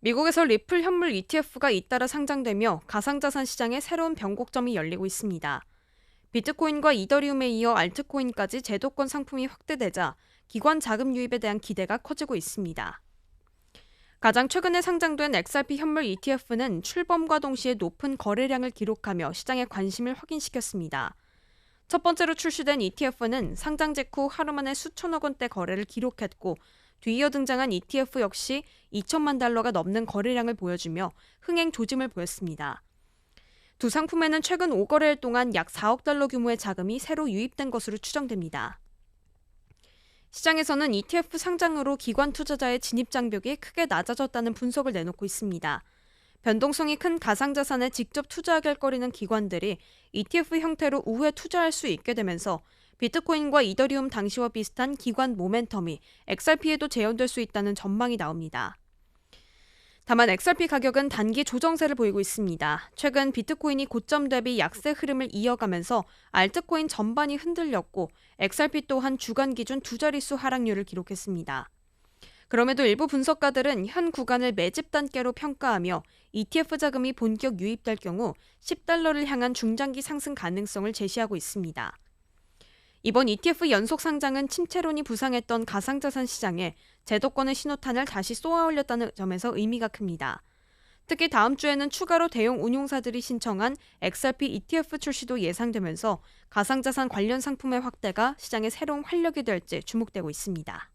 미국에서 리플 현물 ETF가 잇따라 상장되며 가상자산 시장에 새로운 변곡점이 열리고 있습니다. 비트코인과 이더리움에 이어 알트코인까지 제도권 상품이 확대되자 기관 자금 유입에 대한 기대가 커지고 있습니다. 가장 최근에 상장된 XRP 현물 ETF는 출범과 동시에 높은 거래량을 기록하며 시장의 관심을 확인시켰습니다. 첫 번째로 출시된 ETF는 상장 직후 하루 만에 수천억 원대 거래를 기록했고 뒤이어 등장한 ETF 역시 2천만 달러가 넘는 거래량을 보여주며 흥행 조짐을 보였습니다. 두 상품에는 최근 5거래일 동안 약 4억 달러 규모의 자금이 새로 유입된 것으로 추정됩니다. 시장에서는 ETF 상장으로 기관 투자자의 진입 장벽이 크게 낮아졌다는 분석을 내놓고 있습니다. 변동성이 큰 가상자산에 직접 투자하게 할 거리는 기관들이 ETF 형태로 우회 투자할 수 있게 되면서 비트코인과 이더리움 당시와 비슷한 기관 모멘텀이 XRP에도 재현될 수 있다는 전망이 나옵니다. 다만 XRP 가격은 단기 조정세를 보이고 있습니다. 최근 비트코인이 고점 대비 약세 흐름을 이어가면서 알트코인 전반이 흔들렸고 XRP 또한 주간 기준 두 자릿수 하락률을 기록했습니다. 그럼에도 일부 분석가들은 현 구간을 매집 단계로 평가하며 ETF 자금이 본격 유입될 경우 10달러를 향한 중장기 상승 가능성을 제시하고 있습니다. 이번 ETF 연속 상장은 침체론이 부상했던 가상자산 시장에 제도권의 신호탄을 다시 쏘아올렸다는 점에서 의미가 큽니다. 특히 다음 주에는 추가로 대형 운용사들이 신청한 XRP ETF 출시도 예상되면서 가상자산 관련 상품의 확대가 시장의 새로운 활력이 될지 주목되고 있습니다.